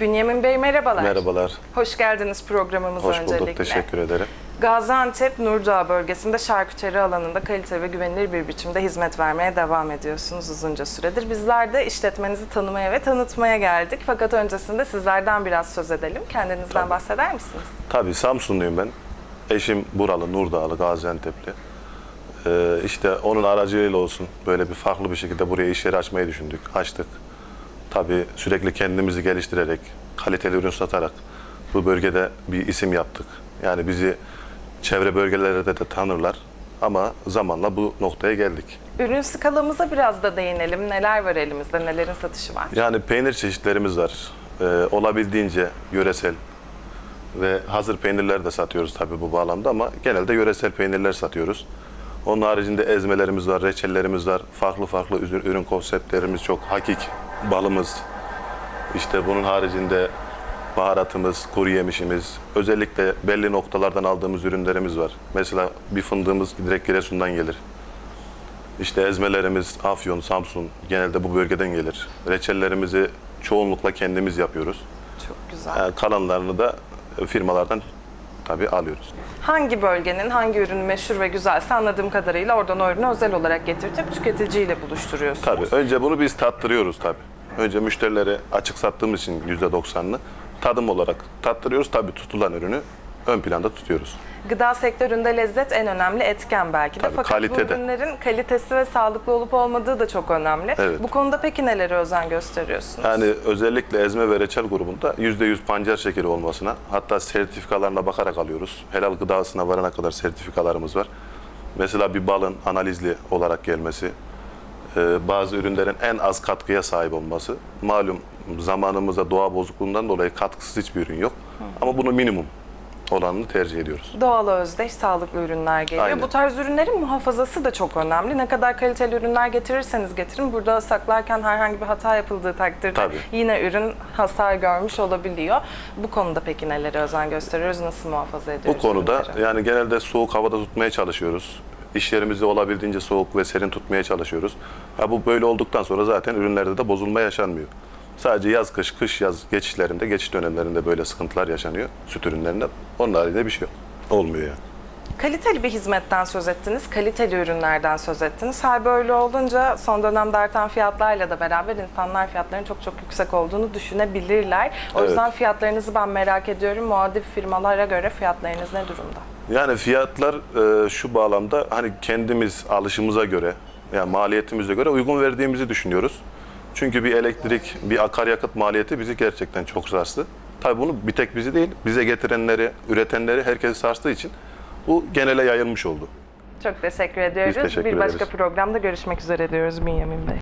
Bünyamin Bey merhabalar. Merhabalar. Hoş geldiniz programımıza Hoş öncelikle. bulduk. Teşekkür ederim. Gaziantep Nurdağ bölgesinde şarküteri alanında kalite ve güvenilir bir biçimde hizmet vermeye devam ediyorsunuz uzunca süredir. Bizler de işletmenizi tanımaya ve tanıtmaya geldik. Fakat öncesinde sizlerden biraz söz edelim. Kendinizden Tabii. bahseder misiniz? Tabii Samsunluyum ben. Eşim buralı, Nurdağlı, Gaziantep'li. Ee, işte onun aracılığıyla olsun böyle bir farklı bir şekilde buraya iş yeri açmayı düşündük. Açtık. Tabii sürekli kendimizi geliştirerek, kaliteli ürün satarak bu bölgede bir isim yaptık. Yani bizi çevre bölgelerde de tanırlar. Ama zamanla bu noktaya geldik. Ürün skalamıza biraz da değinelim. Neler var elimizde, nelerin satışı var? Yani peynir çeşitlerimiz var. Ee, olabildiğince yöresel ve hazır peynirler de satıyoruz tabii bu bağlamda ama genelde yöresel peynirler satıyoruz. Onun haricinde ezmelerimiz var, reçellerimiz var, farklı farklı ürün, ürün konseptlerimiz çok. Hakik balımız, işte bunun haricinde baharatımız, kuru yemişimiz, özellikle belli noktalardan aldığımız ürünlerimiz var. Mesela bir fındığımız direkt Giresun'dan gelir. İşte ezmelerimiz Afyon, Samsun genelde bu bölgeden gelir. Reçellerimizi çoğunlukla kendimiz yapıyoruz. Çok güzel. Yani kalanlarını da firmalardan tabii alıyoruz. Hangi bölgenin hangi ürünü meşhur ve güzelse anladığım kadarıyla oradan o ürünü özel olarak getirtip tüketiciyle buluşturuyorsunuz. Tabii önce bunu biz tattırıyoruz tabii. Önce müşterilere açık sattığımız için %90'ını tadım olarak tattırıyoruz. Tabii tutulan ürünü ön planda tutuyoruz. Gıda sektöründe lezzet en önemli etken belki de. Tabii, Fakat kalite bu ürünlerin kalitesi ve sağlıklı olup olmadığı da çok önemli. Evet. Bu konuda peki nelere özen gösteriyorsunuz? Yani özellikle ezme ve reçel grubunda %100 pancar şekeri olmasına hatta sertifikalarına bakarak alıyoruz. Helal gıdasına varana kadar sertifikalarımız var. Mesela bir balın analizli olarak gelmesi, e, bazı ürünlerin en az katkıya sahip olması. Malum zamanımızda doğa bozukluğundan dolayı katkısız hiçbir ürün yok. Ama bunu minimum olanını tercih ediyoruz. Doğal özdeş, sağlıklı ürünler geliyor. Aynen. Bu tarz ürünlerin muhafazası da çok önemli. Ne kadar kaliteli ürünler getirirseniz getirin, burada saklarken herhangi bir hata yapıldığı takdirde Tabii. yine ürün hasar görmüş olabiliyor. Bu konuda peki nelere özen gösteriyoruz, nasıl muhafaza ediyoruz? Bu konuda ürünleri? yani genelde soğuk havada tutmaya çalışıyoruz. İş yerimizi olabildiğince soğuk ve serin tutmaya çalışıyoruz. Ha, bu böyle olduktan sonra zaten ürünlerde de bozulma yaşanmıyor. Sadece yaz kış kış yaz geçişlerinde geçiş dönemlerinde böyle sıkıntılar yaşanıyor süt ürünlerinde. Onun haricinde bir şey yok. Olmuyor yani. Kaliteli bir hizmetten söz ettiniz, kaliteli ürünlerden söz ettiniz. Hal böyle olunca son dönemde artan fiyatlarla da beraber insanlar fiyatların çok çok yüksek olduğunu düşünebilirler. O Evet. yüzden fiyatlarınızı ben merak ediyorum. Muadil firmalara göre fiyatlarınız ne durumda? Yani fiyatlar e, şu bağlamda hani kendimiz alışımıza göre yani maliyetimize göre uygun verdiğimizi düşünüyoruz. Çünkü bir elektrik, bir akaryakıt maliyeti bizi gerçekten çok sarstı. Tabii bunu bir tek bizi değil, bize getirenleri, üretenleri herkesi sarstığı için bu genele yayılmış oldu. Çok teşekkür ediyoruz. teşekkür bir başka ederiz. programda görüşmek üzere diyoruz Bünyamin Bey.